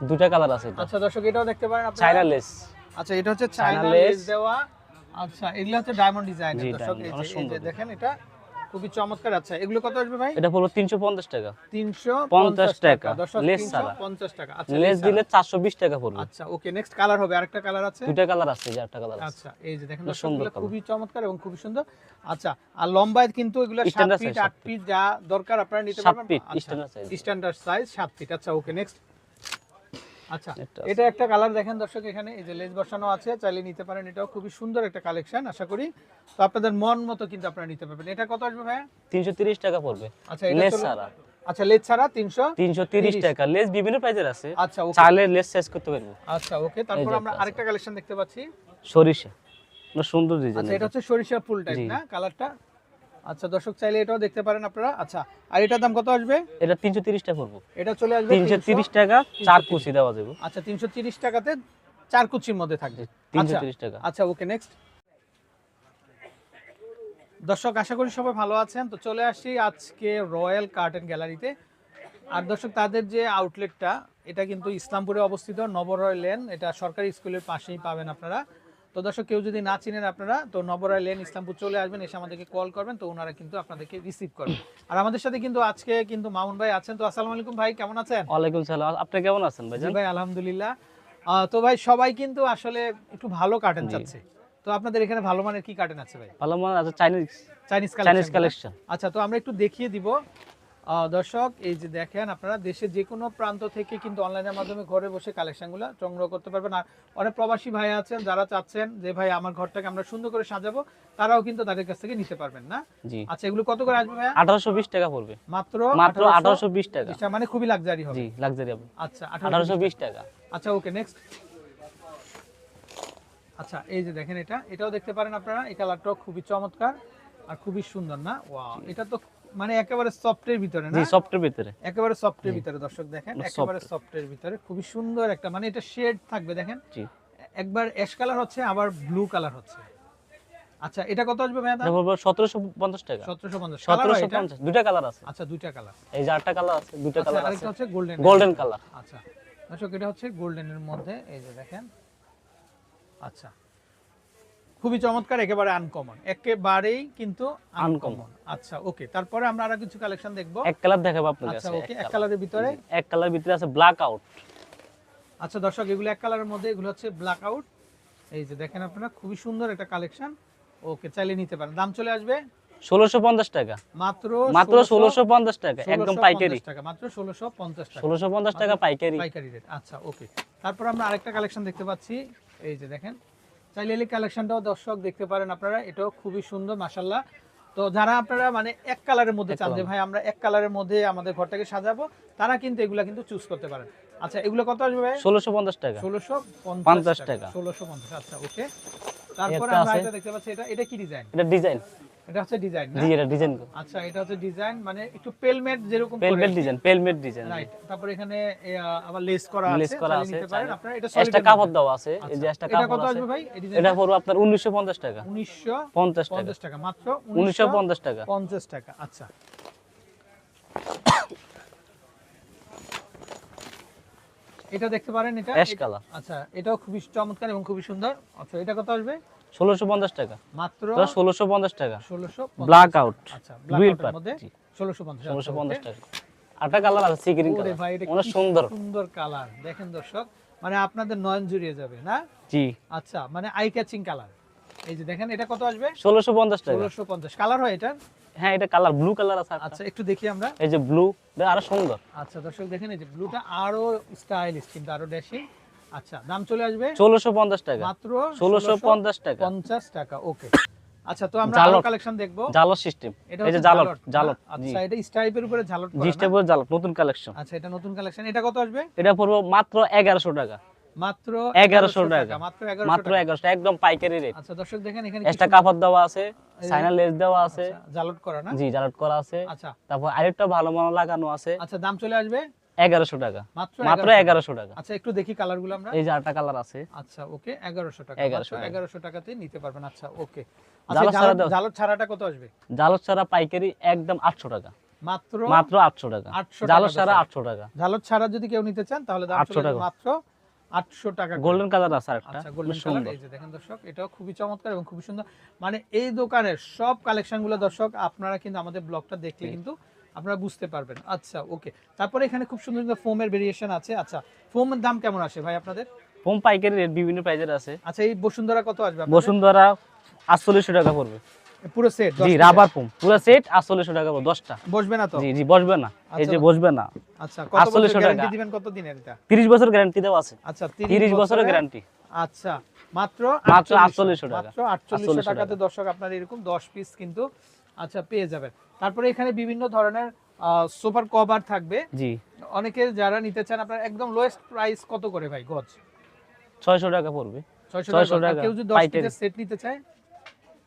দুটা কালার আছে আচ্ছা দর্শক এটাও দেখতে পারেন আপনারা? China lace. আচ্ছা এটা হচ্ছে চায়না চায়না লেস। দেওয়া। আচ্ছা এগুলো হচ্ছে ডায়মন্ড ডিজাইন দর্শক। এই যে- দেখেন এটা খুবই চমৎকার। আচ্ছা এগুলো কত আসবে ভাই? এটা তিনশো পঞ্চাশ টাকা। 350 টাকা, দর্শক lace ছাড়া। 350 টাকা। আচ্ছা লেস দিলে ছাড়া। চারশো বিশ টাকা পড়বে আচ্ছা ওকে নেক্সট কালার হবে। আরেকটা কালার আছে? দুটা কালার আছে যে একটা কালার আছে। আচ্ছা এই যে দেখেন সুন্দর খুবই চমৎকার এবং খুবই সুন্দর। আচ্ছা আর লম্বায় কিন্তু এগুলো সাত Standard ফিট size, আট ফিট যা দরকার আপনারা নিতে পারবেন। standard size। স্ট্যান্ডার্ড সাইজ সাত ফিট আচ্ছা ওকে নেক্সট আচ্ছা এটা একটা কালার দেখেন দর্শক এখানে এই যে লেস বসানো আছে চাইলে নিতে পারেন এটাও খুবই সুন্দর একটা কালেকশন আশা করি। তো আপনাদের মন মতো কিন্তু আপনারা নিতে পারবেন। এটা কত আসবে ভাইয়া? তিনশো তিরিশ টাকা পড়বে। আচ্ছা লেস ছাড়া। আচ্ছা লেস ছাড়া তিনশো তিনশো তিরিশ টাকা। লেস বিভিন্ন প্রাইজের আছে। আচ্ছা ওকে। চাইলে লেস শেষ করতে পারব। আচ্ছা ওকে। তারপর আমরা আরেকটা কালেকশন দেখতে পাচ্ছি। সরিষা। সুন্দর ডিজাইন আচ্ছা এটা হচ্ছে সরিষা ফুল টাইপ না? কালারটা আচ্ছা দর্শক চাইলে এটাও দেখতে পারেন আপনারা। আচ্ছা আর এটার দাম কত আসবে? এটা তিনশো তিরিশ টাকা পড়ব এটা চলে আসবে তিনশো তিরিশ টাকা চার কুচি দেওয়া যাবে। আচ্ছা তিনশো তিরিশ টাকাতে চার কুচির মধ্যে থাকবে। তিনশো আচ্ছা তিরিশ টাকা। আচ্ছা ওকে নেক্সট দর্শক আশা করি সবাই ভালো আছেন। তো চলে আসি আজকে রয়্যাল কার্টেন গ্যালারিতে আর দর্শক তাদের যে আউটলেটটা এটা কিন্তু ইসলামপুরে অবস্থিত নবরয় লেন। এটা সরকারি স্কুলের পাশেই পাবেন আপনারা। তো দর্শক কেউ যদি না চিনেন আপনারা তো নবরয় লেন ইসলামপুর চলে আসবেন এসে আমাদেরকে কল করবেন তো ওনারা কিন্তু আপনাদেরকে রিসিভ করবেন আর আমাদের সাথে কিন্তু আজকে কিন্তু মামুন ভাই আছেন। তো আসসালামু আলাইকুম ভাই কেমন আছেন? ওয়ালাইকুম সালাম। আপনি কেমন আছেন ভাই ভাই আলহামদুলিল্লাহ। তো ভাই সবাই কিন্তু আসলে একটু ভালো কার্টেন চাচ্ছে। তো আপনাদের এখানে ভালো মানের কি কার্টেন আছে ভাই? ভালো মানে আছে চাইনিজ চাইনিজ কালেকশন আচ্ছা তো আমরা একটু দেখিয়ে দিব। দর্শক এই যে দেখেন আপনারা দেশের যে কোনো প্রান্ত থেকে কিন্তু অনলাইনের মাধ্যমে ঘরে বসে কালেকশনগুলো সংগ্রহ করতে পারবেন। আর অনেক প্রবাসী ভাই আছেন যারা চাচ্ছেন যে ভাই আমার ঘরটাকে আমরা সুন্দর করে সাজাবো তারাও কিন্তু তাদের কাছ থেকে নিতে পারবেন না? আচ্ছা এগুলো কত করে আসবে আঠারোশো বিশ টাকা পড়বে। মাত্র মাত্র আঠারোশো বিশ টাকা। এটা মানে খুবই লাক্সারি হবে। জি লাক্সারি হবে। আচ্ছা আঠারোশো বিশ টাকা। আচ্ছা ওকে নেক্সট আচ্ছা এই যে দেখেন এটা এটাও দেখতে পারেন আপনারা এই কালারটাও খুবই চমৎকার আর খুবই সুন্দর না? ওয়াও এটা তো মানে একেবারে সফটের ভিতরে জি না? সফটের ভিতরে। একেবারে সফটের ভিতরে দর্শক দেখেন soft। একেবারে সফটের ভিতরে খুবই সুন্দর একটা মানে এটা শেড থাকবে দেখেন। জি। একবার অ্যাশ কালার হচ্ছে আবার ব্লু কালার হচ্ছে। আচ্ছা এটা কত আসবে ভাইয়া সতেরোশো পঞ্চাশ টাকা। সতেরোশো পঞ্চাশ। কালার সতেরোশো এটা? পঞ্চাশ। দুটা কালার আছে। আচ্ছা দুইটা কালার এই যে আটটা কালার আছে দুটা আচ্ছা কালার আছে। আরেকটা হচ্ছে গোল্ডেন গোল্ডেন কালার আচ্ছা দর্শক এটা হচ্ছে গোল্ডেনের মধ্যে এই যে দেখেন। আচ্ছা। খুবই চমৎকার একেবারে আনকমন একেবারেই কিন্তু আনকমন আচ্ছা ওকে তারপরে আমরা আরও কিছু কালেকশন দেখব। এক কালার দেখাবো আপনার আচ্ছা ওকে এক কালারের ভিতরে? এক কালার ভিতরে আছে ব্ল্যাক আউট আচ্ছা দর্শক এগুলো এক কালারের মধ্যে এগুলো হচ্ছে ব্ল্যাক আউট এই যে দেখেন আপনারা খুবই সুন্দর একটা কালেকশন ওকে চাইলে নিতে পারেন। দাম চলে আসবে? ষোলোশো পঞ্চাশ টাকা। মাত্র মাত্র ষোলোশো পঞ্চাশ টাকা একদম পাইকারি। টাকা মাত্র ষোলোশো পঞ্চাশ টাকা। ষোলোশো পঞ্চাশ টাকা পাইকারি। পাইকারি রেট আচ্ছা ওকে তারপর আমরা আরেকটা কালেকশন দেখতে পাচ্ছি। এই যে দেখেন চাইলে এই কালেকশনটাও দর্শক দেখতে পারেন আপনারা। এটাও খুবই সুন্দর মাসাল্লাহ তো যারা আপনারা মানে এক কালারের মধ্যে চান যে ভাই আমরা এক কালারের মধ্যে আমাদের ঘরটাকে সাজাবো তারা কিন্তু এগুলা কিন্তু চুজ করতে পারেন। আচ্ছা এগুলো কত আসবে ভাই? ষোলোশো পঞ্চাশ টাকা। ষোলোশো পঞ্চাশ পঞ্চাশ টাকা। টাকা। ষোলোশো পঞ্চাশ আচ্ছা ওকে তারপরে আমরা এটা দেখতে পাচ্ছি এটা এটা কি ডিজাইন এটা ডিজাইন এটা হচ্ছে ডিজাইন জি এটা ডিজাইন আচ্ছা এটা হচ্ছে ডিজাইন মানে একটু পেলমেট যেরকম pelmet design pelmet design right তারপর এখানে আবার লেস করা লেস করা আছে নিতে পারেন। আপনারা এটা একটা কাপড়। দেওয়া আছে এই যে আচ্ছা, একটা এটা কত আসবে ভাই? এটা পড়বে আপনার উনিশশো পঞ্চাশ টাকা। 1950 পঞ্চাশ টাকা। টাকা মাত্র উনিশশো পঞ্চাশ টাকা। 1950 টাকা আচ্ছা। এটা দেখতে পারেন এটা? অ্যাশ কালার আচ্ছা এটাও খুবই চমৎকার এবং খুবই সুন্দর। আচ্ছা এটা কত আসবে? ষোলোশো পঞ্চাশ টাকা। মাত্র ষোলোশো পঞ্চাশ টাকা। 1650 ব্ল্যাক আউট আচ্ছা 1650 ষোলোশো পঞ্চাশ টাকা আটটা কালার আছে সি গ্রিন কালার অনেক সুন্দর। সুন্দর কালার দেখেন দর্শক। মানে আপনাদের নয়ন জুড়িয়ে যাবে না? জি। আচ্ছা মানে আই ক্যাচিং কালার এই যে দেখেন এটা কত আসবে? ষোলোশো পঞ্চাশ টাকা। ষোলোশো পঞ্চাশ। কালার হয় এটা? হ্যাঁ এটা কালার ব্লু কালার আছে আচ্ছা একটু দেখি আমরা। এই যে ব্লু আরও সুন্দর। আচ্ছা দর্শক দেখেন এই যে ব্লুটা আরও স্টাইলিশ কিন্তু আরও ড্যাশিং আচ্ছা দাম চলে আসবে? ষোলোশো পঞ্চাশ টাকা। মাত্র ষোলোশো পঞ্চাশ টাকা। পঞ্চাশ টাকা ওকে। আচ্ছা তো আমরা আরও কালেকশন দেখব? সিস্টেম এই যে হচ্ছে জালট জালট আচ্ছা এটা উপরে করা জালট নতুন কালেকশন আচ্ছা এটা নতুন কালেকশন এটা কত আসবে? এটা পড়ব মাত্র এগারোশো টাকা। মাত্র 1100 টাকা। মাত্র 1100 মাত্র টাকা। এগারোশো একদম পাইকারি রেট আচ্ছা দর্শক দেখেন এখানে একটা কাপড় দেওয়া আছে সাইনা লেস দেওয়া আছে। আচ্ছা, জালট করা না? জি জালট করা আছে। আচ্ছা। তারপর আরেকটা ভালো মানো লাগানো আছে। আচ্ছা দাম চলে আসবে? এগারোশো টাকা। মাত্র মাত্র 1100 এগারোশো টাকা। আচ্ছা একটু দেখি কালারগুলো আমরা। এই যে আটটা কালার আছে। আচ্ছা ওকে এগারোশো টাকা। 1100 এগারোশো টাকাতে নিতে পারবেন। আচ্ছা ওকে। জালট ছাড়া দাও। জালট ছাড়াটা কত আসবে? জালট ছাড়া পাইকারি একদম আটশো টাকা। মাত্র মাত্র আটশো টাকা। 800 টাকা জালো সারা দর্শক। আটশো টাকা। ঝালর ছাড়া যদি কেউ নিতে চান তাহলে 800 যাবে টাকা। মাত্র আটশো টাকা গোল্ডেন কালার আছে একটা আচ্ছা গোল্ডেন কালার এই যে দেখেন দর্শক এটাও খুবই চমৎকার এবং খুবই সুন্দর। মানে এই দোকানের সব কালেকশনগুলো দর্শক আপনারা কিন্তু আমাদের ব্লগটা দেখলে কিন্তু আপনারা বুঝতে পারবেন। আচ্ছা ওকে তারপরে এখানে খুব সুন্দর সুন্দর ফোমের ভেরিয়েশন আছে। আচ্ছা ফোমের দাম কেমন আসে ভাই আপনাদের? ফোম পাইকারি রেট বিভিন্ন প্রাইজের আছে। আচ্ছা এই বসুন্ধরা কত আসবে বসুন্ধরা আটচল্লিশশো টাকা পড়বে। পুরো সেট জি রাবার ফোম পুরো সেট আটচল্লিশশো টাকা পড়বে দশটা। বসবে না তো? জি জি বসবে না। এই যে আচ্ছা। বসবে না। আচ্ছা কত বছর গ্যারান্টি দিবেন কত দিনের এটা? তিরিশ বছর গ্যারান্টি দেওয়া আছে। আচ্ছা তিরিশ বছরের গ্যারান্টি আচ্ছা মাত্র মাত্র 4800 4800 টাকা। মাত্র আটচল্লিশশো 4800 টাকাতে দর্শক আপনার এরকম দশ পিস কিন্তু আচ্ছা পেয়ে যাবেন। তারপরে এখানে বিভিন্ন ধরনের সুপার কভার থাকবে। জি। অনেকে যারা নিতে চান আপনার একদম লোয়েস্ট প্রাইস কত করে ভাই গজ? ছয়শো টাকা পড়বে। 600 টাকা। কেউ যদি দশ পাইকারি। পিসের সেট নিতে চায়?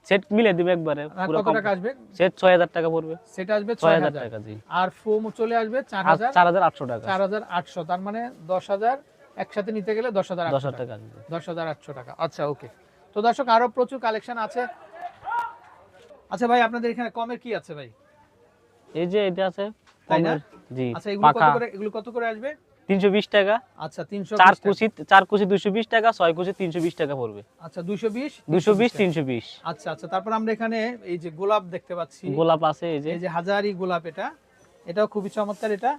সেট মিলে দিবে একবারে পুরো কত টাকা আসবে? সেট ছয় হাজার টাকা পড়বে। সেটা আসবে ছয় ছয় হাজার। হাজার টাকা জি। আর ফোম চলে আসবে চার আর হাজার। চার হাজার আটশো টাকা। চার হাজার আটশো। তার মানে দশ হাজার একসাথে নিতে গেলে দশ হাজার দশ আটশো হাজার টাকা। টাকা জি। দশ হাজার আটশো টাকা। আচ্ছা ওকে তো দর্শক আরও প্রচুর কালেকশন আছে। আচ্ছা ভাই আপনাদের এখানে কমের কি আছে ভাই? এই যে এটা আছে? কমের জি আচ্ছা এগুলো কত করে এগুলো কত করে আসবে? তিনশো বিশ টাকা। আচ্ছা তিনশো চার কুচি চার কুচি দুশো বিশ টাকা ছয় কুচি তিনশো বিশ টাকা পড়বে। আচ্ছা দুইশো বিশ দুশো বিশ তিনশো বিশ। আচ্ছা আচ্ছা তারপর আমরা এখানে এই যে গোলাপ দেখতে পাচ্ছি। গোলাপ আছে এই যে। এই যে হাজারি গোলাপ এটা। এটাও খুবই চমৎকার এটা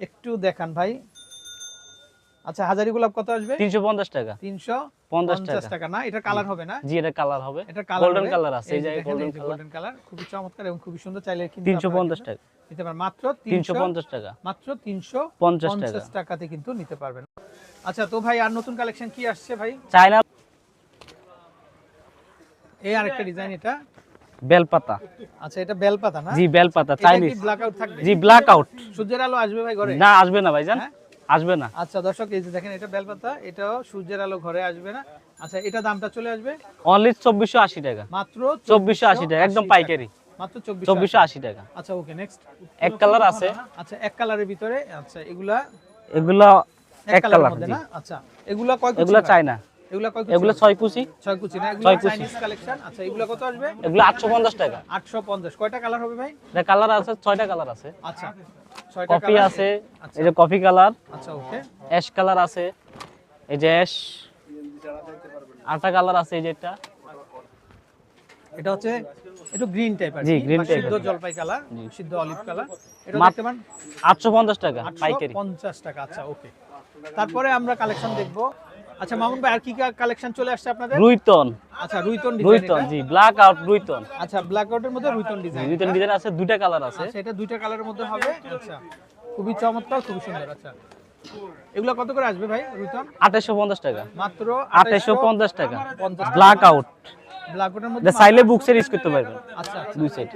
একটু দেখান ভাই। আচ্ছা হাজারি গোলাপ কত আসবে? তিনশো পঞ্চাশ টাকা। তিনশো পঞ্চাশ পঞ্চাশ টাকা। টাকা না? এটা কালার হবে না? জি এটা কালার হবে। এটা গোল্ডেন কালার আছে এই যে গোল্ডেন কালার গোল্ডেন কালার খুবই চমৎকার এবং খুবই সুন্দর চাইলে কিন্তু তিনশো আপনারা টাকা। নিতে পারেন মাত্র তিনশো তিনশো পঞ্চাশ টাকা। মাত্র তিনশো পঞ্চাশ টাকা। পঞ্চাশ টাকাতে কিন্তু নিতে পারবেন। আচ্ছা তো ভাই আর নতুন কালেকশন কি আসছে ভাই? চায়না এই আরেকটা ডিজাইন এটা। বেলপাতা। আচ্ছা এটা বেলপাতা না? জি বেলপাতা চাইনিজ ব্ল্যাক আউট থাকবে? জি ব্ল্যাক আউট সূর্যের আলো আসবে ভাই ঘরে? না আসবে না ভাইজান। হ্যাঁ? আসবে না। আচ্ছা দর্শক এই যে দেখেন এটা বেলপাতা এটাও সূর্যের আলো ঘরে আসবে না। আচ্ছা এটা দামটা চলে আসবে? অনলি চব্বিশশো আশি টাকা। মাত্র চব্বিশশো আশি টাকা একদম পাইকারি। মাত্র চব্বিশ চব্বিশশো আশি টাকা। আচ্ছা ওকে নেক্সট এক কালার আছে। আচ্ছা এক কালারের ভিতরে আচ্ছা এগুলা এগুলা এক কালার মধ্যে না? আচ্ছা এগুলা কয় এগুলা ভাই? চায়না। এগুলা এগুলো ছয় কুচি। ছয় কুচি না? ছয় কুচি। কালেকশন আচ্ছা এগুলা কত আসবে? এগুলো আটশো পঞ্চাশ টাকা। আটশো পঞ্চাশ। কয়টা কালার হবে ভাই? কালার আছে ছয়টা কালার আছে। আচ্ছা কফি আছে আচ্ছা। এই যে কফি কালার আচ্ছা ওকে অ্যাশ কালার আছে এই যে অ্যাশ আটা কালার আছে এই যে এটা। এটা হচ্ছে একটু গ্রিন টাইপের জি, green type সিদ্ধ জলপাই কালার সিদ্ধ অলিভ কালার এটা দেখতে পান? আটশো পঞ্চাশ টাকা পাইকারি। টাকা আচ্ছা ওকে তারপরে আমরা কালেকশন দেখব। আচ্ছা মামুন ভাই আর কি কালেকশন চলে আসছে আপনাদের? রুইতন। আচ্ছা রুইতন ডিজাইন রুইতন জি ব্ল্যাক আউট রুইতন। আচ্ছা ব্ল্যাক আউটের মধ্যে রুইতন ডিজাইন রুইতন ডিজাইন আছে দুইটা কালার আছে। আচ্ছা এটা দুইটা কালারের মধ্যে হবে। আচ্ছা খুবই চমৎকার খুবই সুন্দর আচ্ছা। এগুলো কত করে আসবে ভাই রুইতন? আঠাশশো পঞ্চাশ টাকা। মাত্র আঠাশশো পঞ্চাশ টাকা। ব্ল্যাক আউট ব্ল্যাক আউটের মধ্যে চাইলে বুকসের ইউজ করতে পারবেন আচ্ছা দুই সাইড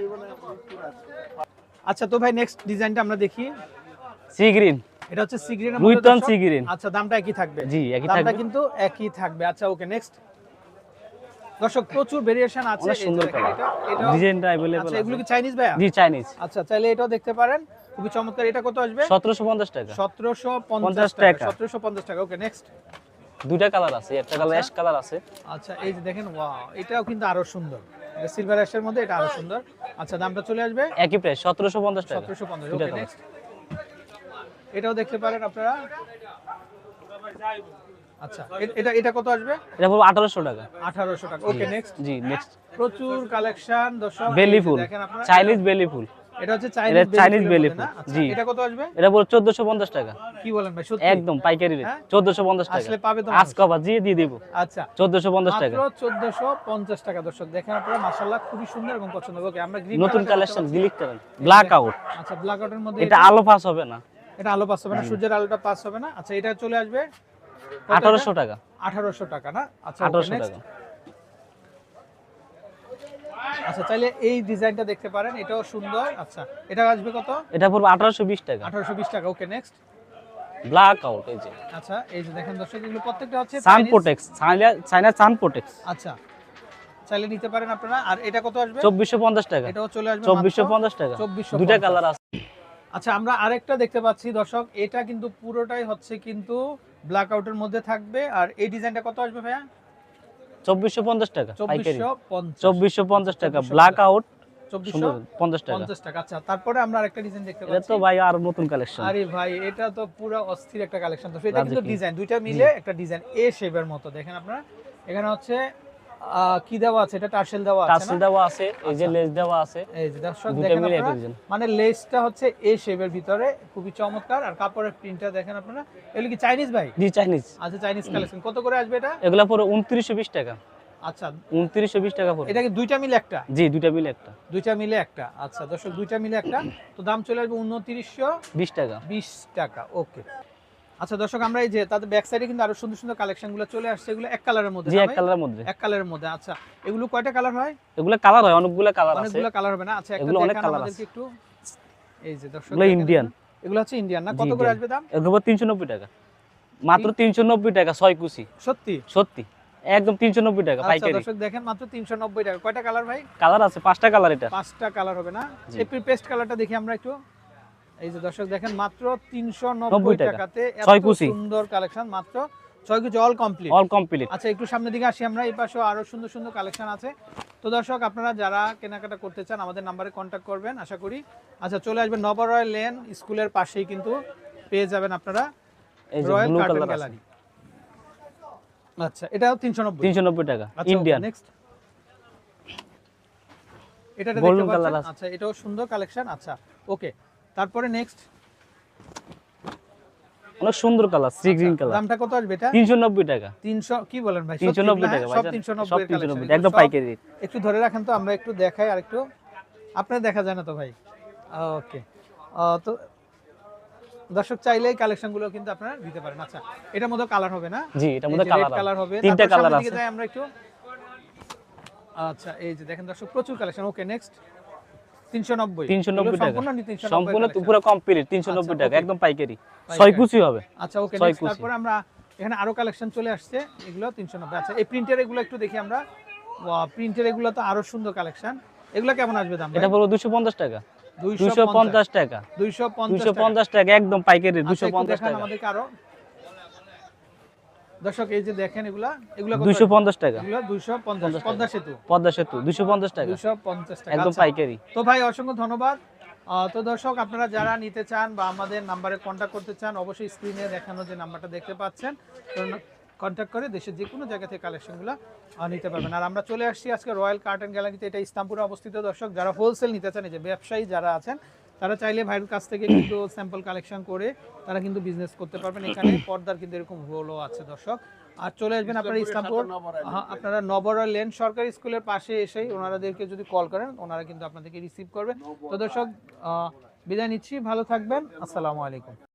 আচ্ছা তো ভাই নেক্সট ডিজাইনটা আমরা দেখি। সি গ্রিন এটা হচ্ছে সিগ্রিন রুইতন সি গ্রিন আচ্ছা দামটা একই থাকবে। জি একই দামটা কিন্তু একই থাকবে। আচ্ছা ওকে নেক্সট দর্শক প্রচুর ভেরিয়েশন আছে। সুন্দর কালার ডিজাইনটা অ্যাভেলেবল আচ্ছা এগুলো কি চাইনিজ ভাইয়া? জি চাইনিজ আচ্ছা চাইলে এটাও দেখতে পারেন। খুবই চমৎকার। এটা কত আসবে? সতেরোশো পঞ্চাশ টাকা। সতেরোশো পঞ্চাশ পঞ্চাশ টাকা। টাকা। সতেরোশো পঞ্চাশ টাকা। ওকে নেক্সট দুইটা কালার আছে। একটা কালার অ্যাশ কালার আছে। আচ্ছা এই যে দেখেন ওয়াও এটাও কিন্তু আরও সুন্দর। এটা সিলভার অ্যাশের মধ্যে এটা আরও সুন্দর। আচ্ছা দামটা চলে আসবে? একই প্রাইস সতেরোশো পঞ্চাশ টাকা। সতেরোশো পঞ্চাশ। দুইটা ওকে নেক্সট এটাও দেখতে পারেন আপনারা। আচ্ছা এটা এটা কত আসবে? এটা পড়বে আঠারোশো টাকা। আঠারোশো টাকা। ওকে নেক্সট জি নেক্সট প্রচুর কালেকশন দর্শক বেলি ফুল। চাইনিজ বেলি ফুল। এটা হচ্ছে এটা চাইনিজ বেলি ফুল। ফুল, জি। এটা কত আসবে? এটা পড়বে চোদ্দশো পঞ্চাশ টাকা। কি বলেন ভাই সত্যি? একদম পাইকারি রেট। হ্যাঁ? টাকা। আসলে পাবে তো আজকে আবার দিয়ে দিয়ে দিব। আচ্ছা। টাকা। মাত্র চোদ্দশো পঞ্চাশ টাকা দর্শক। দেখেন আপনারা মাশাল্লাহ খুবই সুন্দর এবং পছন্দ। ওকে আমরা গ্রিন নতুন কালেকশন গ্লিক করেন ব্ল্যাক আউট আচ্ছা ব্ল্যাক আউটের মধ্যে এটা আলো পাস হবে না। এটা আলো পাস হবে না সূর্যের আলোটা পাস হবে না। আচ্ছা এটা চলে আসবে আঠারোশো টাকা। আঠারোশো টাকা না? আচ্ছা আঠারোশো নেক্সট টাকা। আচ্ছা তাহলে এই ডিজাইনটা দেখতে পারেন এটাও সুন্দর। আচ্ছা এটা আসবে কত? এটা পড়বে আঠারোশো বিশ টাকা। আঠারোশো বিশ টাকা ওকে নেক্সট ব্ল্যাক আউট এই যে। আচ্ছা এই যে দেখেন দর্শক এগুলো প্রত্যেকটা হচ্ছে সান প্রোটেক্স চাইনা সান প্রোটেক্স আচ্ছা চাইলে নিতে পারেন আপনারা। আর এটা কত আসবে? চব্বিশশো পঞ্চাশ টাকা। এটাও চলে আসবে চব্বিশশো মাত্র পঞ্চাশ টাকা। 2450 দুইটা কালার আছে। আচ্ছা আমরা আরেকটা দেখতে পাচ্ছি দর্শক। এটা কিন্তু পুরোটাই হচ্ছে কিন্তু ব্ল্যাক আউটের মধ্যে থাকবে। আর এই ডিজাইনটা কত আসবে ভাইয়া? চব্বিশশো পঞ্চাশ টাকা চব্বিশশো পঞ্চাশ। টাকা। ব্ল্যাক আউট আচ্ছা তারপরে আমরা আরেকটা ডিজাইন দেখতে পাচ্ছি তো ভাই আর নতুন কালেকশন আরে ভাই এটা তো পুরো অস্থির একটা কালেকশন তো এটা কিন্তু ডিজাইন দুইটা মিলে একটা ডিজাইন এ শেপের মতো। দেখেন আপনারা এখানে হচ্ছে কি দেওয়া আছে? এটা টার্সেল দেওয়া আছে টাসেল না? দেওয়া আছে এই যে লেস দেওয়া আছে এই যে দর্শক দেখেন আপনারা মানে লেসটা হচ্ছে এ শেপের ভিতরে খুবই চমৎকার। আর কাপড়ের প্রিন্টটা দেখেন আপনারা এগুলো কি চাইনিজ ভাই? জি চাইনিজ আচ্ছা চাইনিজ কালেকশন কত করে আসবে এটা? এগুলা পরে উনত্রিশশো বিশ টাকা। আচ্ছা। উনত্রিশশো বিশ টাকা পড়বে এটা কি দুইটা মিলে একটা? জি দুইটা মিলে একটা। দুইটা মিলে একটা। আচ্ছা দর্শক দুইটা মিলে একটা। তো দাম চলে আসবে উনত্রিশশো বিশ টাকা। বিশ টাকা ওকে। আচ্ছা দর্শক আমরা এই যে তাদের ব্যাক সাইডে কিন্তু আরও সুন্দর সুন্দর কালেকশনগুলো চলে আসছে। এগুলো এক কালারের মধ্যে জি এক কালারের মধ্যে। এক কালারের মধ্যে আচ্ছা। এগুলো কয়টা কালার হয়? এগুলো কালার হয় অনেকগুলো কালার আছে। অনেকগুলো কালার হবে না? আচ্ছা এগুলো অনেক colour আমাদেরকে একটু। এই যে দর্শক এগুলো ইন্ডিয়ান এগুলো। হচ্ছে ইন্ডিয়ান না? কত করে আসবে দাম? এগুলো তিনশো নব্বই টাকা। মাত্র তিনশো নব্বই টাকা ছয় কুচি সত্যি? সত্যি। একদম তিনশো নব্বই টাকা আচ্ছা পাইকারি। দর্শক দেখেন মাত্র তিনশো নব্বই টাকা। কয়টা কালার ভাই? কালার আছে পাঁচটা কালার এটা। পাঁচটা কালার হবে না। এপ্রিল পেস্ট কালারটা দেখি আমরা একটু। এই যে দর্শক দেখেন মাত্র তিনশো নব্বই নব্বই টাকা। টাকাতে এত সুন্দর কালেকশন মাত্র ছয় কুচি অল কমপ্লিট অল কমপ্লিট আচ্ছা একটু সামনের দিকে আসি আমরা এই পাশেও আরও সুন্দর সুন্দর কালেকশন আছে। তো দর্শক আপনারা যারা কেনাকাটা করতে চান আমাদের নাম্বারে কন্ট্যাক্ট করবেন আশা করি। আচ্ছা চলে আসবেন নবরয় লেন স্কুলের পাশেই কিন্তু পেয়ে যাবেন আপনারা এই যে রয়্যাল কার্টন গ্যালারি আচ্ছা এটাও তিনশো নব্বই। তিনশো নব্বই টাকা ইন্ডিয়ান নেক্সট এটা দেখতে পাচ্ছেন? আচ্ছা এটাও সুন্দর কালেকশন। আচ্ছা ওকে তারপরে নেক্সট অনেক সুন্দর কালার সি গ্রিন কালার দামটা কত আসবে এটা? তিনশো নব্বই টাকা। তিনশো কি বলেন ভাই? তিনশো নব্বই টাকা ভাই সব নব্বই তিনশো নব্বই একদম পাইকারি rate। একটু ধরে রাখেন তো আমরা একটু দেখাই আর একটু। আপনার দেখা যায় না তো ভাই? ওকে। তো দর্শক চাইলেই কালেকশনগুলো কিন্তু আপনারা দিতে পারেন। আচ্ছা এটার মধ্যে কালার হবে না? জি এটার মধ্যে কালার কালার হবে। তিনটা কালার আছে। আমরা একটু। আচ্ছা এই যে দেখেন দর্শক প্রচুর কালেকশন ওকে নেক্সট তিনশো নব্বই। তিনশো নব্বই টাকা। সম্পূর্ণ পুরো কমপ্লিট আচ্ছা, টাকা একদম পাইকারি। ছয় কুচি হবে। আচ্ছা ওকে। তারপরে আমরা এখানে আরও কালেকশন চলে আসছে। এগুলো তিনশো নব্বই। আচ্ছা এই প্রিন্টের এগুলো একটু দেখি আমরা। প্রিন্টের এগুলো তো আরও সুন্দর কালেকশন এগুলো কেমন আসবে দাম এটা দুশো পঞ্চাশ টাকা। দুশো পঞ্চাশ। টাকা। দুইশো পঞ্চাশ দুশো পঞ্চাশ টাকা একদম পাইকারি দুশো পঞ্চাশ টাকা। আমাদেরকে আরও। দর্শক এই যে দেখেন এগুলা এগুলো দুশো পঞ্চাশ টাকা। এগুলো দুইশো পঞ্চাশ পঞ্চাশ পদ্মা সেতু। পদ্মা সেতু দুশো পঞ্চাশ টাকা। দুইশো পঞ্চাশ টাকা একদম আচ্ছা। পাইকারি। তো ভাই অসংখ্য ধন্যবাদ। তো দর্শক আপনারা যারা নিতে চান বা আমাদের নাম্বারে কন্ট্যাক্ট করতে চান অবশ্যই স্ক্রিনে দেখানো যে নাম্বারটা দেখতে পাচ্ছেন। কন্ট্যাক্ট করে দেশের যে কোনো জায়গা থেকে কালেকশনগুলো নিতে পারবেন। আর আমরা চলে আসছি আজকে রয়্যাল কার্টন গ্যালারিতে এটা ইস্তামপুরে অবস্থিত দর্শক যারা হোলসেল নিতে চান এই যে ব্যবসায়ী যারা আছেন তারা চাইলে ভাইয়ের কাছ থেকে কিন্তু স্যাম্পল কালেকশন করে তারা কিন্তু বিজনেস করতে পারবেন। এখানে পর্দার কিন্তু এরকম হোলও আছে দর্শক। আর চলে আসবেন আপনারা ইস্তামপুর হ্যাঁ, আপনারা নবরা লেন সরকারি স্কুলের পাশে এসেই ওনারাদেরকে যদি কল করেন ওনারা কিন্তু আপনাদেরকে রিসিভ করবেন তো দর্শক বিদায় নিচ্ছি ভালো থাকবেন। আসসালামু আলাইকুম।